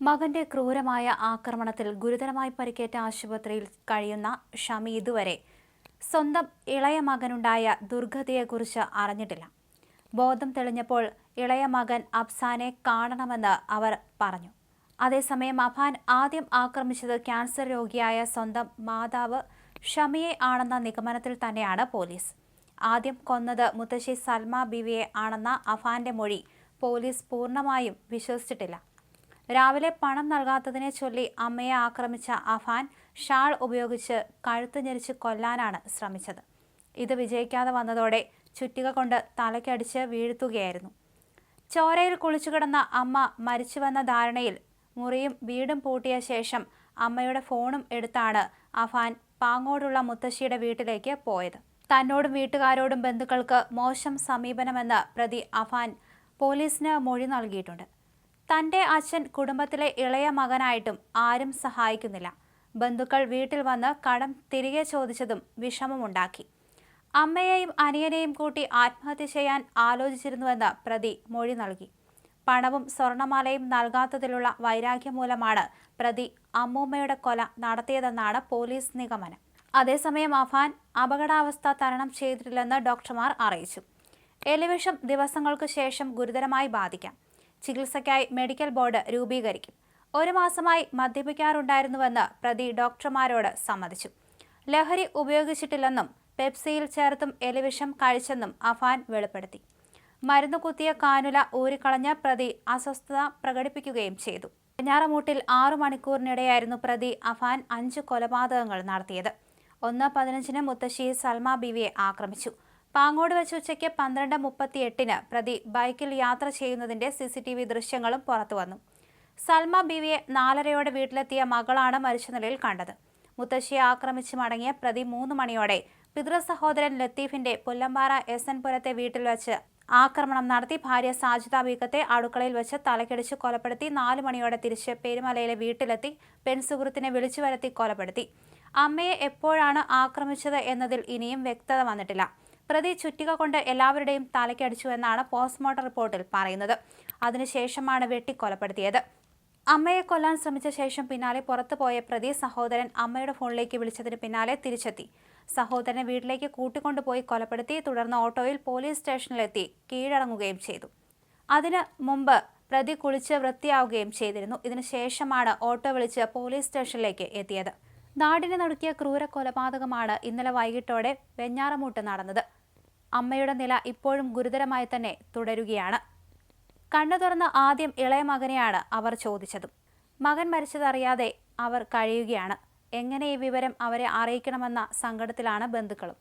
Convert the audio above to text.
മകന്റെ ക്രൂരമായ ആക്രമണത്തിൽ ഗുരുതരമായി പരിക്കേറ്റ ആശുപത്രിയിൽ കഴിയുന്ന ഷമി ഇതുവരെ സ്വന്തം ഇളയ മകനുണ്ടായ ദുർഗതിയെക്കുറിച്ച് അറിഞ്ഞിട്ടില്ല. ബോധം തെളിഞ്ഞപ്പോൾ ഇളയ മകൻ അഫ്സാനെ കാണണമെന്ന് അവർ പറഞ്ഞു. അതേസമയം അഫാൻ ആദ്യം ആക്രമിച്ചത് ക്യാൻസർ രോഗിയായ സ്വന്തം മാതാവ് ഷമിയെ ആണെന്ന നിഗമനത്തിൽ തന്നെയാണ് പോലീസ്. ആദ്യം കൊന്നത് മുത്തശ്ശി സൽമ ബിവിയെ ആണെന്ന അഫാന്റെ മൊഴി പോലീസ് പൂർണമായും വിശ്വസിച്ചിട്ടില്ല. രാവിലെ പണം നൽകാത്തതിനെ ചൊല്ലി അമ്മയെ ആക്രമിച്ച അഫാൻ ഷാൾ ഉപയോഗിച്ച് കഴുത്ത് ഞെരിച്ച് കൊല്ലാനാണ് ശ്രമിച്ചത്. ഇത് വിജയിക്കാതെ വന്നതോടെ ചുറ്റിക കൊണ്ട് തലയ്ക്കടിച്ച് വീഴ്ത്തുകയായിരുന്നു. ചോരയിൽ കുളിച്ചു കിടന്ന അമ്മ മരിച്ചുവെന്ന ധാരണയിൽ മുറിയും വീടും പൂട്ടിയ ശേഷം അമ്മയുടെ ഫോണും എടുത്താണ് അഫാൻ പാങ്ങോടുള്ള മുത്തശ്ശിയുടെ വീട്ടിലേക്ക് പോയത്. തന്നോടും വീട്ടുകാരോടും ബന്ധുക്കൾക്ക് മോശം സമീപനമെന്ന് പ്രതി അഫാൻ പോലീസിന് മൊഴി നൽകിയിട്ടുണ്ട്. തന്റെ അച്ഛൻ കുടുംബത്തിലെ ഇളയ മകനായിട്ടും ആരും സഹായിക്കുന്നില്ല. ബന്ധുക്കൾ വീട്ടിൽ വന്ന് കടം തിരികെ ചോദിച്ചതും വിഷമമുണ്ടാക്കി. അമ്മയെയും അനിയനെയും കൂട്ടി ആത്മഹത്യ ചെയ്യാൻ ആലോചിച്ചിരുന്നുവെന്ന് പ്രതി മൊഴി നൽകി. പണവും സ്വർണമാലയും നൽകാത്തതിലുള്ള വൈരാഗ്യം മൂലമാണ് പ്രതി അമ്മൂമ്മയുടെ കൊല നടത്തിയതെന്നാണ് പോലീസ് നിഗമനം. അതേസമയം അഫാൻ അപകടാവസ്ഥ തരണം ചെയ്തിട്ടില്ലെന്ന് ഡോക്ടർമാർ അറിയിച്ചു. എലിവിഷം ദിവസങ്ങൾക്ക് ശേഷം ഗുരുതരമായി ബാധിക്കാം. ചികിത്സയ്ക്കായി മെഡിക്കൽ ബോർഡ് രൂപീകരിക്കും. ഒരു മാസമായി മദ്യപിക്കാറുണ്ടായിരുന്നുവെന്ന് പ്രതി ഡോക്ടർമാരോട് സമ്മതിച്ചു. ലഹരി ഉപയോഗിച്ചിട്ടില്ലെന്നും പെപ്സിയിൽ ചേർത്തും എലിവിഷം കഴിച്ചെന്നും അഫാൻ വെളിപ്പെടുത്തി. മരുന്ന് കുത്തിയ കാനുല ഊരിക്കളഞ്ഞ പ്രതി അസ്വസ്ഥത പ്രകടിപ്പിക്കുകയും ചെയ്തു. പടിഞ്ഞാറമൂട്ടിൽ ആറു മണിക്കൂറിനിടെയായിരുന്നു പ്രതി അഫാൻ അഞ്ച് കൊലപാതകങ്ങൾ നടത്തിയത്. ഒന്ന് പതിനഞ്ചിന് മുത്തശ്ശി സൽമ ബിവിയെ ആക്രമിച്ചു. പാങ്ങോട് വെച്ച് ഉച്ചയ്ക്ക് പന്ത്രണ്ട് മുപ്പത്തി എട്ടിന് പ്രതി ബൈക്കിൽ യാത്ര ചെയ്യുന്നതിന്റെ സി സി ടി വി ദൃശ്യങ്ങളും പുറത്തുവന്നു സൽമ ബിവിയെ നാലരയോടെ വീട്ടിലെത്തിയ മകളാണ് മരിച്ച നിലയിൽ കണ്ടത്. മുത്തശ്ശിയെ ആക്രമിച്ച് മടങ്ങിയ പ്രതി മൂന്ന് മണിയോടെ പിതൃ സഹോദരൻ ലത്തീഫിന്റെ പുല്ലമ്പാറ എസ് എൻ പുരത്തെ വീട്ടിൽ വെച്ച് ആക്രമണം നടത്തി ഭാര്യ സാജിത ബീഗത്തെ അടുക്കളയിൽ വെച്ച് തലക്കടിച്ച് കൊലപ്പെടുത്തി നാലു മണിയോടെ തിരിച്ച് പെരുമലയിലെ വീട്ടിലെത്തി പെൺസുഹൃത്തിനെ വിളിച്ചു വരുത്തി കൊലപ്പെടുത്തി. അമ്മയെ എപ്പോഴാണ് ആക്രമിച്ചത് എന്നതിൽ ഇനിയും വ്യക്തത വന്നിട്ടില്ല. പ്രതി ചുറ്റിക കൊണ്ട് എല്ലാവരുടെയും തലയ്ക്കടിച്ചു എന്നാണ് പോസ്റ്റ്മോർട്ടം റിപ്പോർട്ടിൽ പറയുന്നത്. അതിനുശേഷമാണ് വെട്ടിക്കൊലപ്പെടുത്തിയത്. അമ്മയെ കൊല്ലാൻ ശ്രമിച്ച ശേഷം പിന്നാലെ പുറത്തുപോയ പ്രതി സഹോദരൻ അമ്മയുടെ ഫോണിലേക്ക് വിളിച്ചതിന് പിന്നാലെ തിരിച്ചെത്തി. സഹോദരനെ വീട്ടിലേക്ക് കൂട്ടിക്കൊണ്ടുപോയി കൊലപ്പെടുത്തി തുടർന്ന് ഓട്ടോയിൽ പോലീസ് സ്റ്റേഷനിലെത്തി കീഴടങ്ങുകയും ചെയ്തു. അതിന് മുമ്പ് പ്രതി കുളിച്ച് വൃത്തിയാവുകയും ചെയ്തിരുന്നു. ഇതിനുശേഷമാണ് ഓട്ടോ വിളിച്ച് പോലീസ് സ്റ്റേഷനിലേക്ക് എത്തിയത്. നാടിനെ നടുക്കിയ ക്രൂര കൊലപാതകമാണ് ഇന്നലെ വൈകിട്ടോടെ വെഞ്ഞാറമൂട്ട് നടന്നത്. അമ്മയുടെ നില ഇപ്പോഴും ഗുരുതരമായി തന്നെ തുടരുകയാണ്. കണ്ണു തുറന്ന് ആദ്യം ഇളയ മകനെയാണ് അവർ ചോദിച്ചതും. മകൻ മരിച്ചതറിയാതെ അവർ കഴിയുകയാണ്. എങ്ങനെ ഈ വിവരം അവരെ അറിയിക്കണമെന്ന സങ്കടത്തിലാണ് ബന്ധുക്കളും.